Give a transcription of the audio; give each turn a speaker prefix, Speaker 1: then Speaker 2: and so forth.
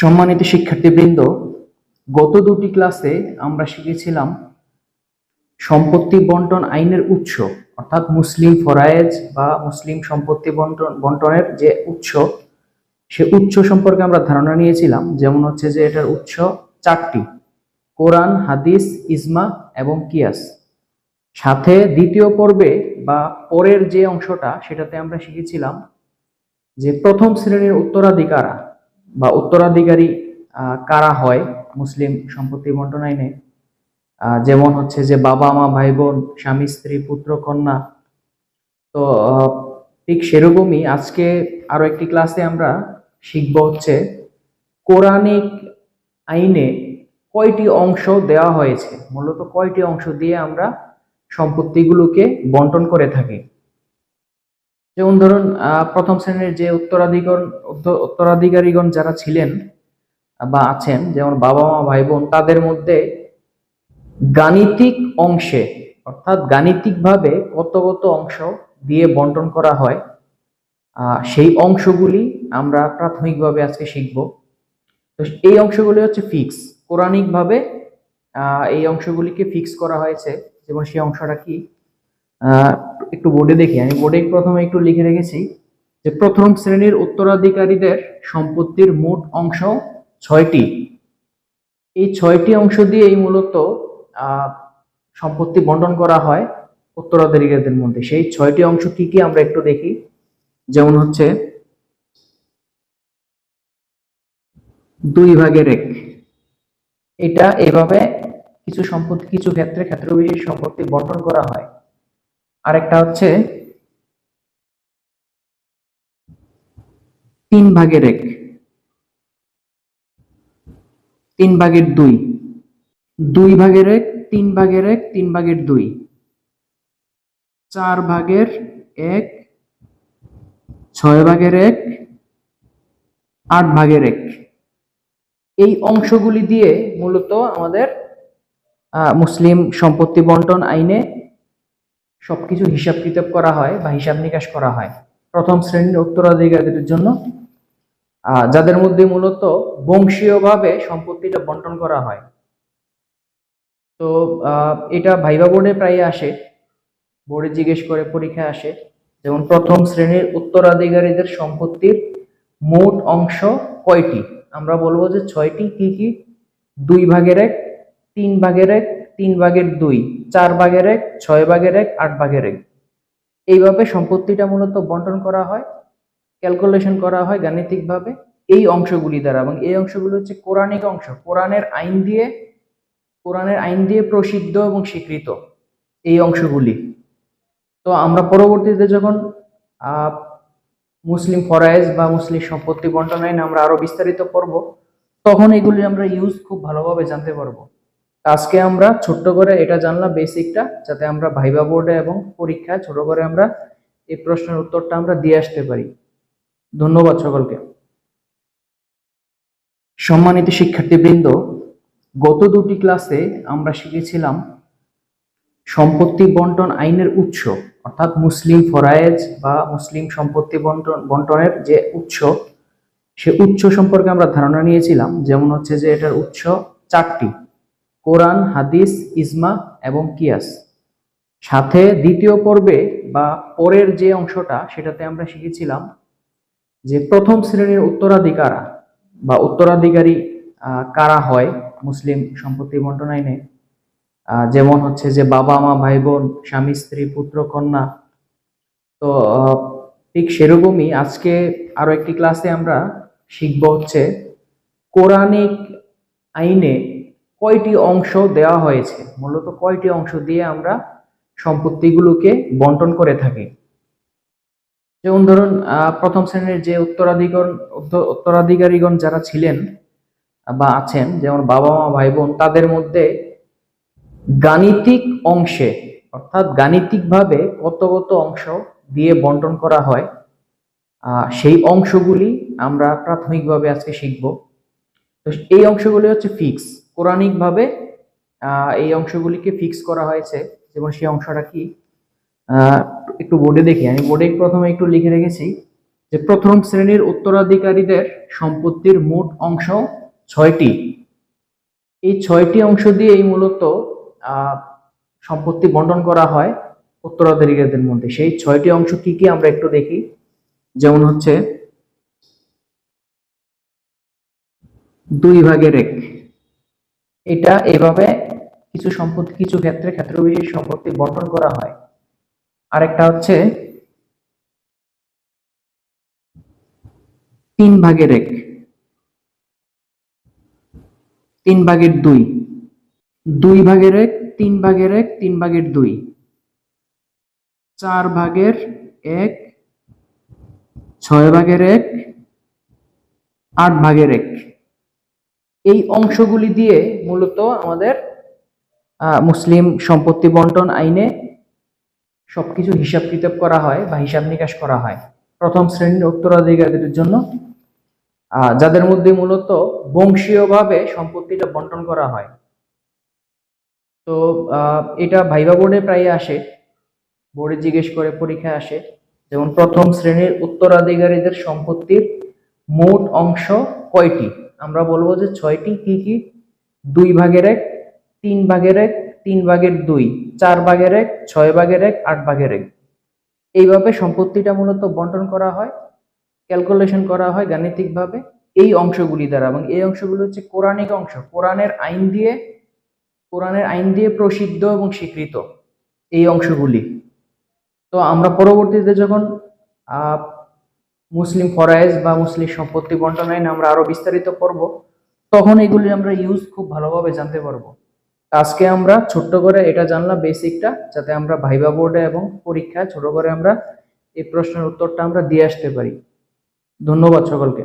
Speaker 1: সম্মানিত শিক্ষার্থীবৃন্দ, গত দুটি ক্লাসে আমরা শিখেছিলাম সম্পত্তি বন্টন আইনের উৎস, অর্থাৎ মুসলিম ফরায়েজ বা মুসলিম সম্পত্তি বন্টন, বন্টনের যে উৎস, সে উৎস সম্পর্কে আমরা ধারণা নিয়েছিলাম। যেমন হচ্ছে যে এটার উৎস চারটি, কোরআন, হাদিস, ইজমা এবং কিয়াস। সাথে দ্বিতীয় পর্বে বা পরের যে অংশটা, সেটাতে আমরা শিখেছিলাম যে প্রথম শ্রেণির উত্তরাধিকারা বা উত্তরাধিকারী কারা হয় মুসলিম সম্পত্তি বন্টন আইনে যেমন হচ্ছে যে বাবা, মা ভাই বোন স্বামী, স্ত্রী, পুত্র, কন্যা। তো ঠিক সেরকমই আজকে আরও একটি ক্লাসে আমরা শিখব হচ্ছে কোরআনিক আইনে কয়টি অংশ দেওয়া হয়েছে। মূলত কয়টি অংশ দিয়ে আমরা সম্পত্তিগুলোকে বন্টন করে থাকি। যেমন ধরুন প্রথম শ্রেণির যে উত্তরাধিকার উত্তরাধিকারীগণ যারা ছিলেন বা আছেন যেমন বাবা মা ভাই বোন তাদের মধ্যে গাণিতিক অংশে অর্থাৎ গাণিতিকভাবে কত কত অংশ দিয়ে বন্টন করা হয় সেই অংশগুলি আমরা প্রাথমিকভাবে আজকে শিখব। তো এই অংশগুলি হচ্ছে ফিক্স। আহ, এই অংশগুলিকে ফিক্স করা হয়েছে যেমন সেই অংশটা কি? একটু বোর্ডে দেখি। আমি বোর্ডে প্রথমে একটু লিখে রেখেছি যে প্রথম শ্রেণির উত্তরাধিকারীদের সম্পত্তির মোট অংশ ছয়টি। এই ছয়টি অংশ দিয়েই মূলত সম্পত্তি বন্টন করা হয় উত্তরাধিকারীদের মধ্যে। সেই ছয়টি অংশ কি কি আমরা একটু দেখি। যেমন হচ্ছে, দুই ভাগের এক। এটা এভাবে কিছু সম্পত্তি, কিছু ক্ষেত্রে ক্ষেত্র বিশেষ সম্পত্তি বন্টন করা হয়। আরেকটা হচ্ছে তিন ভাগের এক। তিন ভাগের দুই। দুই ভাগের এক, তিন ভাগের এক, তিন ভাগের দুই। চার ভাগের এক, ছয় ভাগের এক, আট ভাগের এক। এই অংশগুলি দিয়ে মূলত আমাদের মুসলিম সম্পত্তি বন্টন আইনে সবকিছু হিসাব কিতাব করা হয় বা হিসাব নিকাশ করা হয়। প্রথম শ্রেণির উত্তরাধিকারীদের জন্য যাদের মধ্যে মূলত বংশীয়ভাবে সম্পত্তিটা বন্টন করা হয়। তো এটা ভাইবা বোর্ডে প্রায় আসে, বোর্ডে জিজ্ঞেস করে পরীক্ষায় আসে। যেমন প্রথম শ্রেণির উত্তরাধিকারীদের সম্পত্তির মোট অংশ কয়টি? আমরা বলব যে ছয়টি, কি কি? দুই ভাগের এক, তিন ভাগের এক তিন ভাগের দুই, চার ভাগের এক, ছয় ভাগের এক, আট ভাগের এক। এইভাবে সম্পত্তিটা মূলত বন্টন করা হয়, ক্যালকুলেশন করা হয় গাণিতিকভাবে এই অংশগুলি দ্বারা। এবং এই অংশগুলি হচ্ছে কোরআনিক অংশ। কোরআনের আইন দিয়ে কোরআনের আইন দিয়ে প্রসিদ্ধ এবং স্বীকৃত এই অংশগুলি। তো আমরা পরবর্তীতে যখন মুসলিম ফরায়েজ বা মুসলিম সম্পত্তি বন্টন আইন আমরা আরও বিস্তারিত পড়ব তখন এগুলি আমরা ইউজ খুব ভালোভাবে জানতে পারব। আজকে আমরা ছোট্ট করে এটা জানলাম বেসিকটা, যাতে আমরা ভাইবা বোর্ডে এবং পরীক্ষায় ছোট করে আমরা এই প্রশ্নের উত্তরটা আমরা দিয়ে আসতে পারি। ধন্যবাদ সকলকে। সম্মানিত শিক্ষার্থীবৃন্দ, গত দুটি ক্লাসে আমরা শিখেছিলাম সম্পত্তি বন্টন আইনের উৎস, অর্থাৎ মুসলিম ফরায়েজ বা মুসলিম সম্পত্তি বন্টন, বন্টনের যে উৎস, সে উৎস সম্পর্কে আমরা ধারণা নিয়েছিলাম। যেমন হচ্ছে যে এটার উৎস চারটি। কোরআন, হাদিস, ইজমা এবং কিয়াস। সাথে দ্বিতীয় পর্বে বা পরের যে অংশটা সেটাতে আমরা শিখেছিলাম যে প্রথম শ্রেণির উত্তরাধিকারা বা উত্তরাধিকারী কারা হয় মুসলিম সম্পত্তি বন্টন আইনে যেমন হচ্ছে যে বাবা, মা ভাই বোন স্বামী, স্ত্রী, পুত্র, কন্যা। তো ঠিক সেরকমই আজকে আরও একটি ক্লাসে আমরা শিখব হচ্ছে কোরআনিক আইনে কয়টি অংশ দেওয়া হয়েছে? মূলত কয়টি অংশ দিয়ে আমরা সম্পত্তিগুলোকে বন্টন করে থাকি? যেমন ধরুন প্রথম শ্রেণির যে উত্তরাধিকার উত্ত- উত্তরাধিকারীগণ যারা ছিলেন বা আছেন, যেমন বাবা মা ভাই বোন তাদের মধ্যে গাণিতিক অংশে, অর্থাৎ গাণিতিকভাবে কত কত অংশ দিয়ে বন্টন করা হয় সেই অংশগুলি আমরা প্রাথমিকভাবে আজকে শিখব। তো এই অংশগুলি হচ্ছে ফিক্স। কোরআনিকভাবে এই অংশগুলিকে ফিক্স করা হয়েছে যেমন সেই অংশটা কি একটু বোর্ডে দেখি আমি বোর্ডে প্রথমে একটু লিখে রেখেছি যে প্রথম শ্রেণির উত্তরাধিকারীদের সম্পত্তির মোট অংশ ছয়টি। এই ছয়টি অংশ দিয়েই মূলত আহ, সম্পত্তি বন্টন করা হয় উত্তরাধিকারীদের মধ্যে। সেই ছয়টি অংশ কি কি আমরা একটু দেখি। যেমন হচ্ছে দুই ভাগের এক। এটা এভাবে কিছু সম্পত্তি, কিছু ক্ষেত্রে ক্ষেত্র বিশেষ সম্পত্তি বন্টন করা হয়। আরেকটা হচ্ছে তিন ভাগের এক। তিন ভাগের দুই। দুই ভাগের এক, তিন ভাগের এক, তিন ভাগের দুই। চার ভাগের এক, ছয় ভাগের এক, আট ভাগের এক। এই অংশগুলি দিয়ে মূলত আমাদের মুসলিম সম্পত্তি বন্টন আইনে সবকিছু হিসাব কিতাব করা হয় বা হিসাব নিকাশ করা হয়। প্রথম শ্রেণির উত্তরাধিকারীদের জন্য। যাদের মধ্যে মূলত বংশীয়ভাবে সম্পত্তিটা বন্টন করা হয়। তো এটা ভাইবা বোর্ডে প্রায় আসে। বোর্ডে জিজ্ঞেস করে পরীক্ষায় আসে। যেমন প্রথম শ্রেণির উত্তরাধিকারীদের সম্পত্তির মোট অংশ কয়টি? আমরা বলব যে ছয়টি কি কি? দুই ভাগের এক, তিন ভাগের এক, তিন ভাগের দুই, চার ভাগের এক, ছয় ভাগের এক, আট ভাগের এক। এইভাবে সম্পত্তিটা মূলত বন্টন করা হয়, ক্যালকুলেশন করা হয় গাণিতিকভাবে এই অংশগুলি দ্বারা। এবং এই অংশগুলি হচ্ছে কোরআনিক অংশ। কোরআনের আইন দিয়ে কোরআনের আইন দিয়ে প্রসিদ্ধ এবং স্বীকৃত এই অংশগুলি। তো আমরা পরবর্তীতে যখন মুসলিম ফরাইজ বা মুসলিম সম্পত্তি বন্টন আইন আমরা আরও বিস্তারিত করব। তখন এগুলি আমরা ইউজ খুব ভালোভাবে জানতে পারব। আজকে আমরা ছোট্ট করে এটা জানলাম বেসিকটা, যাতে আমরা ভাইবা বোর্ডে এবং পরীক্ষায় ছোট করে আমরা এই প্রশ্নের উত্তরটা আমরা দিয়ে আসতে পারি। ধন্যবাদ সকলকে।